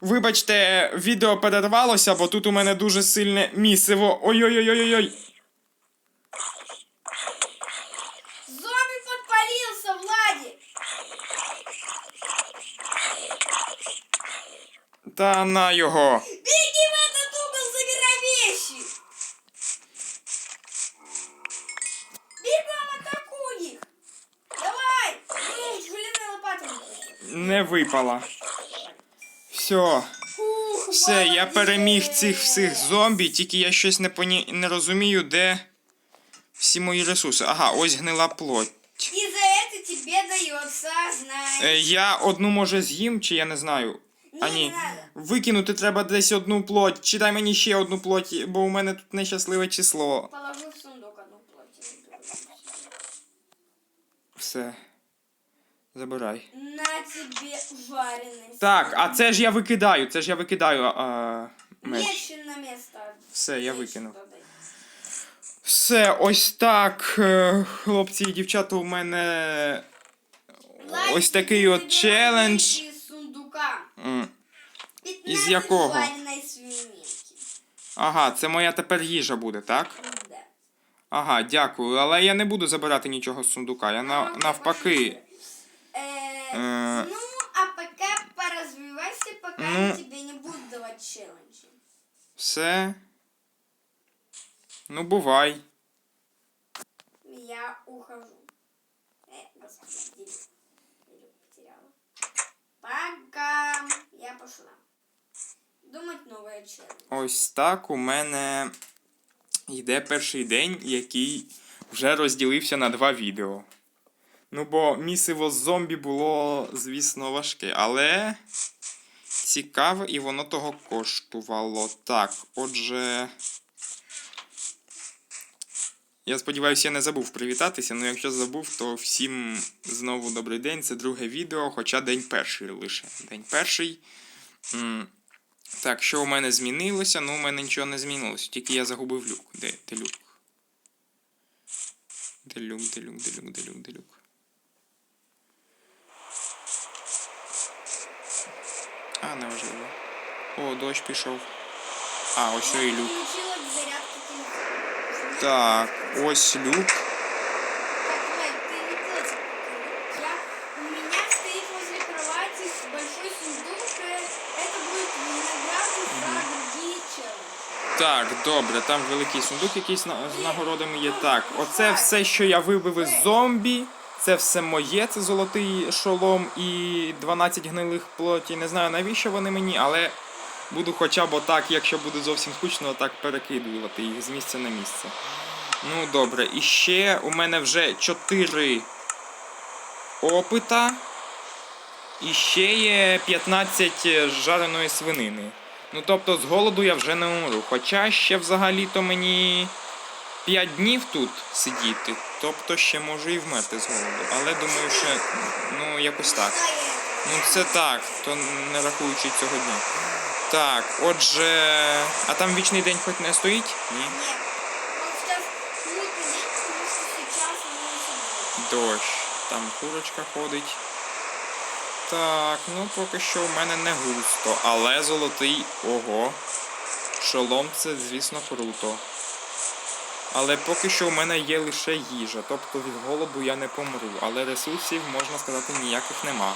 Вибачте, відео перервалося, бо тут у мене дуже сильне місиво. Ой-ой-ой-ой-ой. Зомби подпалился, Владик! Та на його. Беги в этот угол, забирай вещи! Бегом атакуй их! Давай! Ну. Не випала. Все. Фух, Все, я переміг цих всіх зомбі, тільки я щось не, поні... не розумію, де всі мої ресурси. Ага, ось гнила плоть. И за это тебе дается, знаешь. Е, я одну може з'їм, чи я не знаю. А ні. Викинути треба десь одну плоть. Чи дай мені ще одну плоть, бо у мене тут нещасливе число. Положи в сундук одну плоть. Все. Забирай. На тебе жареный. Так, а це ж я викидаю, це ж я викидаю а, меч. Вещи на место. Все, я викинув. Все, ось так, е, хлопці і дівчата, у мене ось такий от челендж. сундука. М, 15 якого? свининки. Ага, це моя тепер їжа буде, так? Да. Ага, дякую. Але я не буду забирати нічого з сундука. Я на, навпаки. Э, Э. Ну, а пока поразвивайся, пока Ну. я тебе не буду давать челленджи. Все. Ну, бувай. Я ухожу. Э, господи, где я потеряла. Пока. Я пошла. Думать новое челлендж. Ось так у мене йде перший день, який вже розділився на два відео. Ну, бо місиво з зомбі було, звісно, важке, але цікаве і воно того коштувало. Так, отже. Я сподіваюся, я не забув привітатися. Ну, якщо забув, то всім знову добрий день. Це друге відео, хоча день перший лише. День перший. Так, що у мене змінилося? Ну, у мене нічого не змінилося, тільки я загубив люк. Де, де люк? Де люк, де люк, де люк, де люк, де люк. А, неважливо. О, дощ пішов. А, ось і люк. Включила к зарядке телефона. Так, ось люк. Так, Владик, ты не платишь. Я, у меня стоит возле кровати большой сундук. э, Это будет награды за другие челленджи. Так, добре, там великий сундук якийсь на- з нагородами є. Так, оце все, що я вибив із зомбі. Це все моє, це золотий шолом і 12 гнилих плоті. Не знаю навіщо вони мені, але буду хоча б отак, якщо буде зовсім скучно, отак перекидувати їх з місця на місце. Ну, добре, і ще у мене вже 4 опита. І ще є 15 жареної свинини. Ну тобто з голоду я вже не умру. Хоча ще взагалі-то мені 5 днів тут сидіти. Тобто ще можу і вмерти з голоду. Але думаю, що ну якось так. Ну це так, то не рахуючи цього дня. Так, отже. А там вічний день хоч не стоїть? Ні. Дощ. Там курочка ходить. Так, ну поки що у мене не густо, але золотий ого. Шолом це, звісно, круто. Але поки що у мене є лише їжа, тобто від голоду я не помру, але ресурсів, можна сказати, ніяких нема.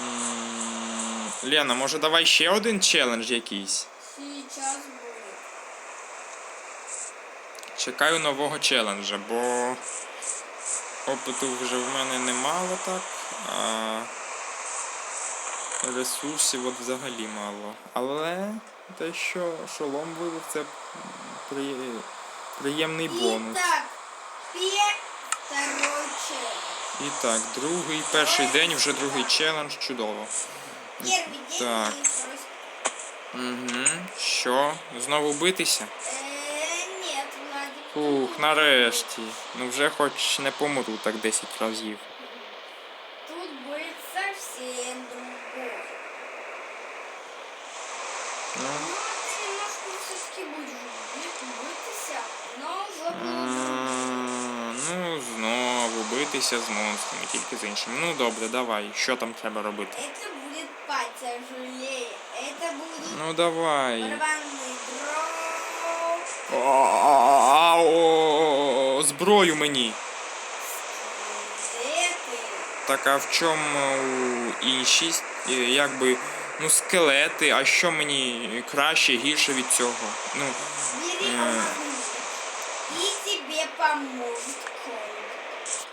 М, Лена, може давай ще один челендж якийсь? Сейчас. Чекаю нового челенджа, бо опиту вже в мене немало так, а ресурсів от взагалі мало. Але те, що шолом вивив, це при... приємний бонус. І так, другий, перший день, вже другий челендж, чудово. Так. Угу. Що? Знову битися? Владик. Фух, нарешті. Ну вже хоч не помру так 10 разів. Ну, знову битися з монстрами, тільки з іншими. Ну добре, давай. Що там треба робити? Это будет потяжелее. Это будут Ну давай. барабанный дров. Ау, Зброю мені. Это. Так, а в чому іншість? Е, Якби, ну, скелети, а що мені краще, гірше від цього? Ну, Бери Э. алмазный меч. И тебе поможет Холд.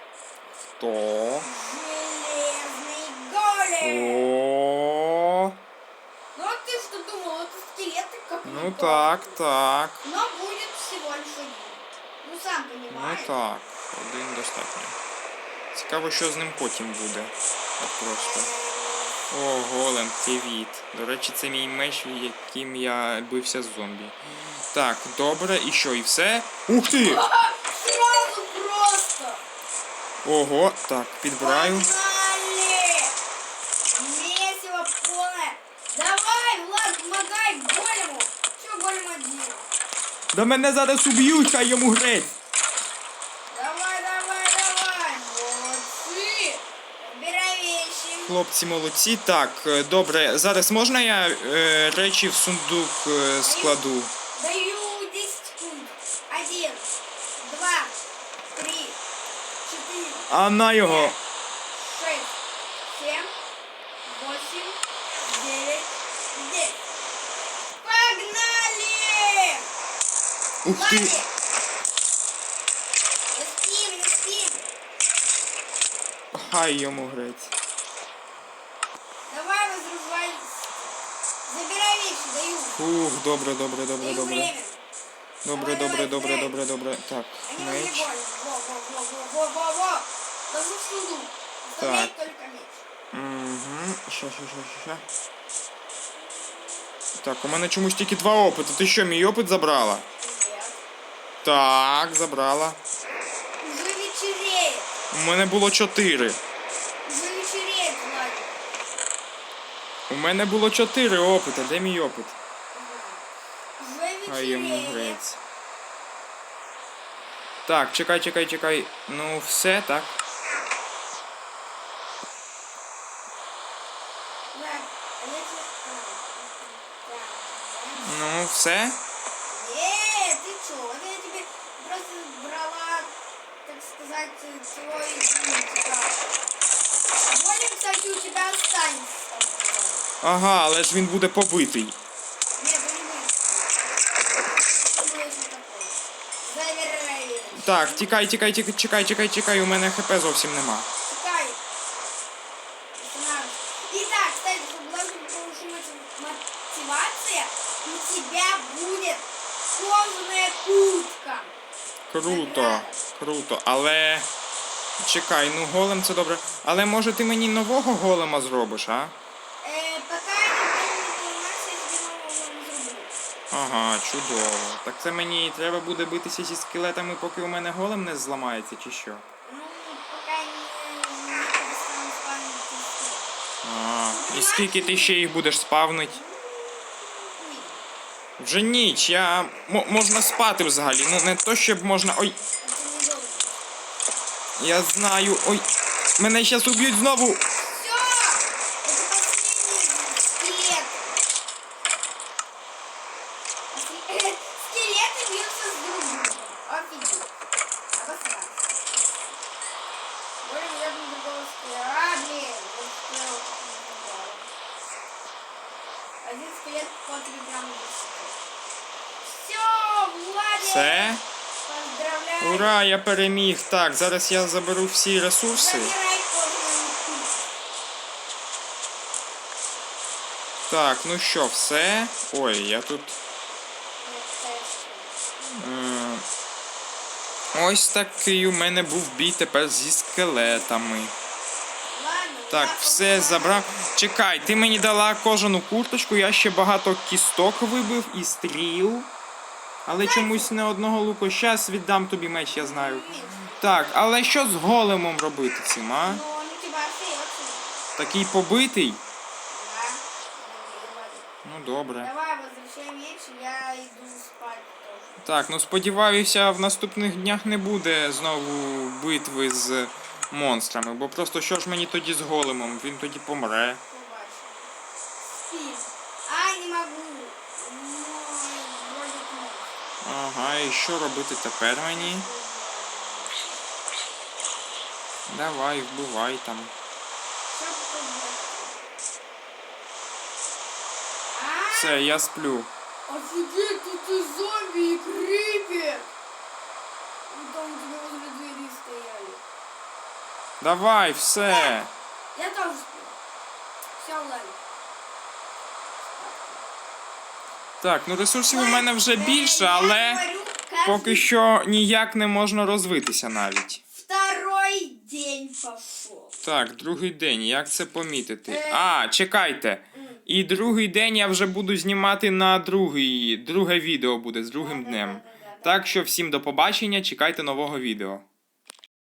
то. Железный голем. О, Ну а ты что думал, это скелеты как ну так, так. Но будет всего лишь один. Ну сам Ну понимаешь. так, один достатньо. Цікаво, що з ним потім буде. От просто. О, голем, привіт. До речі, це мій меч, яким я бився з зомбі. Так, добре, і що, і все? Ух ти! Сразу просто. Ого, так, підбираю. Месиво полное. Давай, Влад, помогай голему. Че голем один? Да мене зараз уб'ють, хай йому греть! Давай, давай, давай. Молодцы. Убирай вещи. Хлопці молодці. Так, е, добре, зараз можна я е, речі в сундук е, складу? Даю 10 секунд. Один, два, три, четыре, А на його. шесть, семь, восемь, девять, десять. Погнали! Ух ти! Ладно. Спим, не. Хай йому греть. Давай разрывай. Забирай вещи, даю. Ух, добре, добре, добре, добре. Добре, добре, добре, добре, добре. Так, меч. только меч. Угу. Ща, ща, ща, ща. Так, у мене чомусь тільки два опити. Ти що, мій опит забрала? Так, забрала. Уже вечереет. У мене було чотири. Вечереет, Владик. У мене було чотири опита. Де мій опит? А йому грець. Так, чекай, чекай, чекай. Ну, все, так. Тебе... Ну, все. Ты чё? Вот я тебе просто брала, так сказать, твой, ну, типа... Кстати, у тебя останется. Ага, але ж він буде побитий. Забирай. Так, тікай, тікай, тікай, чекай, чекай, чекай, у мене хп зовсім нема. Чекай. Останавливайся. Итак, кстати, чтобы должна повышивать мотивация, у тебя будет кожаная куртка. Круто, круто, але. Чекай, ну голем це добре. Але може ти мені нового голема зробиш, а? Ага, чудово. Так це мені треба буде битися зі скелетами, поки у мене голем не зламається, чи що? Ну, пока не, не перестану спавнить. А, і скільки ти ще їх будеш спавнить? Вже ніч, я. М- можна спати взагалі. Ну не то, щоб можна. Ой, я знаю. Ой. Мене зараз уб'ють знову. Ура, я переміг. Так, зараз я заберу всі ресурси. Так, ну що, все. Ой, я тут. Е, Ось такий у мене був бій тепер зі скелетами. Так, все забрав. Чекай, ти мені дала кожану курточку, я ще багато кісток вибив і стріл. Але чомусь не одного луку. Щас віддам тобі меч, я знаю. Так, але що з големом робити цим, а? Ну, он у тебя остается. Такий побитий? Ну, Ну добре. Давай, возвращай меч, я иду спать тоже. Так, ну сподіваюся, в наступних днях не буде знову битви з монстрами. Бо просто що ж мені тоді з големом? Він тоді помре. Ага, і що робити тепер мені? Давай, вбивай там. Все, я сплю. Офигеть, тут и зомби, и крипер. Ну, там у тебя возле двери стояли. Давай, все. Я тоже сплю. Все, ладно. Так, ну ресурсів у мене вже більше, але поки що ніяк не можна розвитися навіть. Второй день пошел. Так, другий день, як це помітити? Е. А, чекайте. І другий день я вже буду знімати на другий, друге відео буде з другим днем. Так що всім до побачення, чекайте нового відео.